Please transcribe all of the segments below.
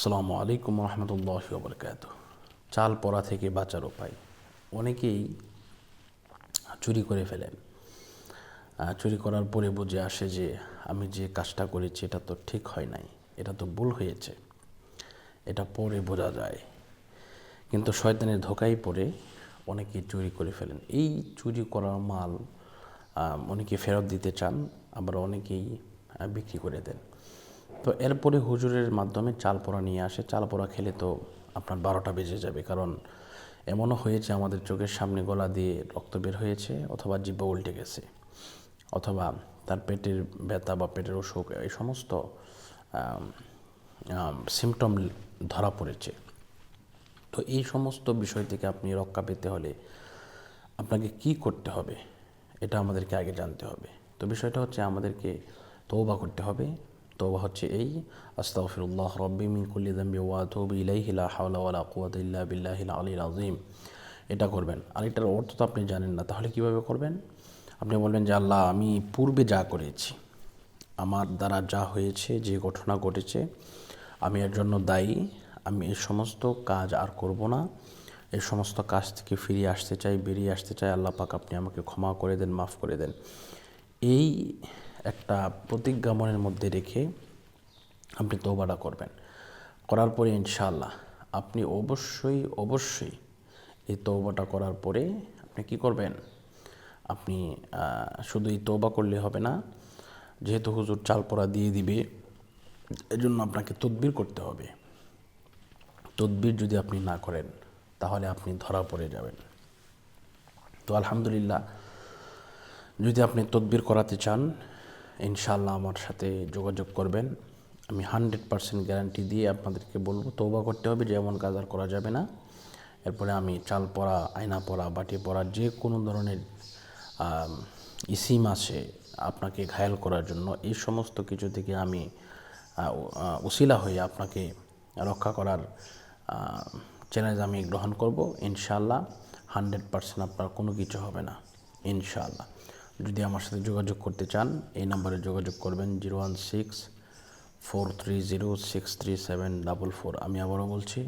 আসসালামু আলাইকুম রহমতুল্লাহ বরকাত চাল পড়া থেকে বাঁচার উপায়। অনেকেই চুরি করে ফেলেন। চুরি করার পরে বুঝে আসে যে আমি যে কাজটা করেছি এটা তো ঠিক হয় নাই। এটা তো ভুল হয়েছে। এটা পরে বোঝা যায়। কিন্তু শয়তানের ধোকাই পড়ে অনেকে চুরি করে ফেলেন। এই চুরি করার মাল অনেকে ফেরত দিতে চান, আবার অনেকেই বিক্রি করে দেন। তো এরপরে হুজুরের মাধ্যমে চাল পোড়া নিয়ে আসে। চাল পোড়া খেলে তো আপনার বারোটা বেজে যাবে। কারণ এমনও হয়েছে, আমাদের চোখের সামনে গলা দিয়ে রক্ত বের হয়েছে অথবা জিব্বা উল্টে গেছে অথবা তার পেটের ব্যথা বা পেটের অসুখ, এই সমস্ত সিমটম ধরা পড়েছে। তো এই সমস্ত বিষয় থেকে আপনি রক্ষা পেতে হলে আপনাকে কি করতে হবে, এটা আমাদেরকে আগে জানতে হবে। তো বিষয়টা হচ্ছে, আমাদেরকে তৌবা করতে হবে। তৌবা হচ্ছে এই, আস্তাগফিরুল্লাহ রব্বি মিন কুল্লি যামবি ওয়া আতুবু ইলাইহি, লা হাওলা ওয়ালা কুওয়াতা ইল্লা বিল্লাহিল আলিয়্যিল আযীম। এটা করবেন। আর এটার অর্থ তো আপনি জানেন না, তাহলে কীভাবে করবেন? আপনি বলবেন যে, আল্লাহ, আমি পূর্বে যা করেছি, আমার দ্বারা যা হয়েছে, যে ঘটনা ঘটেছে, আমি এর জন্য দায়ী, আমি এই সমস্ত কাজ আর করব না। এই সমস্ত কাজ থেকে ফিরে আসতে চাই, বেরিয়ে আসতে চাই। আল্লাহ পাক আপনি আমাকে ক্ষমা করে দেন, মাফ করে দেন। এই একটা প্রতিজ্ঞা মনের মধ্যে রেখে আপনি তৌবাটা করবেন। করার পরে ইনশাআল্লাহ আপনি অবশ্যই অবশ্যই এই তৌবাটা করার পরে আপনি কি করবেন? আপনি শুধু এই তৌবা করলে হবে না, যেহেতু হুজুর চাল পড়া দিয়ে দিবে, এজন্য আপনাকে তদবির করতে হবে। তদবির যদি আপনি না করেন, তাহলে আপনি ধরা পড়ে যাবেন। তো আলহামদুলিল্লাহ, যদি আপনি তদবির করাতে চান ইনশাআল্লাহ আমার সাথে যোগাযোগ করবেন। আমি হান্ড্রেড পারসেন্ট গ্যারান্টি দিয়ে আপনাদেরকে বলব তৌবা করতে হবে যে এমন কাজ আর করা যাবে না। এরপরে আমি চাল পরা আয়না পরা বাটি পরা যে কোনো ধরনের ইসিম আছে আপনাকে ঘায়াল করার জন্য এই সমস্ত কিছু থেকে আমি আহ, উ- আহ, উসিলা হয়ে আপনাকে রক্ষা করার চ্যালেঞ্জ আমি গ্রহণ করব। ইনশাল্লাহ হান্ড্রেড পারসেন্ট আপনার কোনো কিছু হবে না ইনশাআল্লাহ। যদি আমার সাথে যোগাযোগ করতে চান, এই নাম্বারে যোগাযোগ করবেন zero one six four three zero six three seven double four. আমি আবারও বলছি,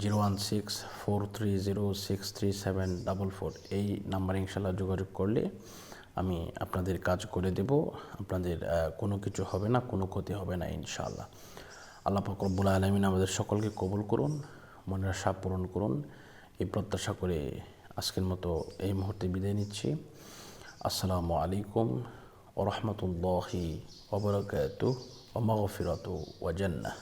zero one six four three zero six three seven double four. এই নাম্বারে ইনশাল্লাহ যোগাযোগ করলে আমি আপনাদের কাজ করে দেব। আপনাদের কোনো কিছু হবে না, কোনো ক্ষতি হবে না ইনশাআল্লাহ। আল্লাহ পাক রব্বুল আলমিন আমাদের সকলকে কবুল করুন, মনের আশা পূরণ করুন। এই প্রত্যাশা করে আজকের মতো এই মুহূর্তে বিদায় নিচ্ছি। আসসালামু আলাইকুম ওরহমতুল্লাহি ওবরাকাতু ওমাগফিরাতু ওয়াজান্নাহ